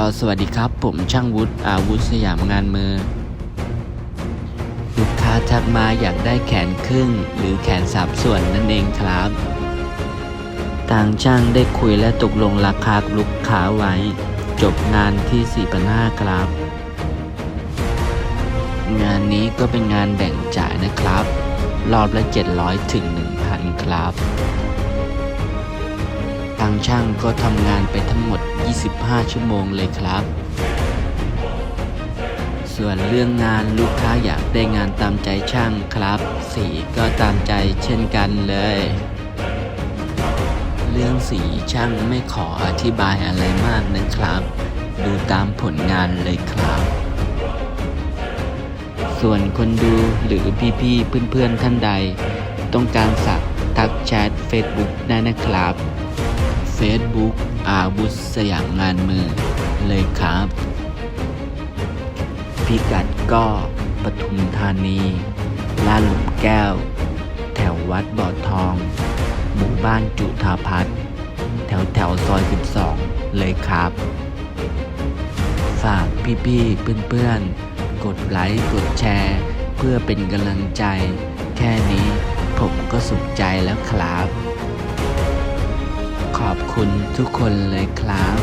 ก็สวัสดีครับ ผมช่างวุฒิอาวุธสยามงานมือ ลูกค้าทักมาอยากได้แขนครึ่ง หรือแขนสามส่วนนั่นเองครับทางช่างได้คุยและตกลงราคาลูกค้าไว้ จบงานที่ 4,500ครับ งานนี้ก็เป็นงานแบ่งจ่ายนะครับ รอบละ 700 ถึง 1,000 ครับ ทางช่างก็ทำงานไปทั้งหมด 25 ชั่วโมงเลยครับ ส่วนเรื่องงานลูกค้าอยากได้งานตามใจช่างครับ สีก็ตามใจเช่นกันเลย เรื่องสีช่างไม่ขออธิบายอะไรมากนะครับ ดูตามผลงานเลยครับส่วนคนดูหรือพี่ๆเพื่อนๆท่านใด ต้องการสักทักแชท Facebook ได้นะครับ Facebook อาวุธสยามงานมือเลยครับ พิกัดก็ปทุมธานีลาดหลุมแก้ว แถววัดบ่อทอง หมู่บ้านจุฑาพัฒน์แถวแถวซอย 12 เลยครับ ฝากพี่ๆเพื่อนๆ กดไลค์กดแชร์ เพื่อเป็นกำลังใจ แค่นี้ผมก็สุขใจแล้วครับ ขอบคุณทุกคนเลยครับ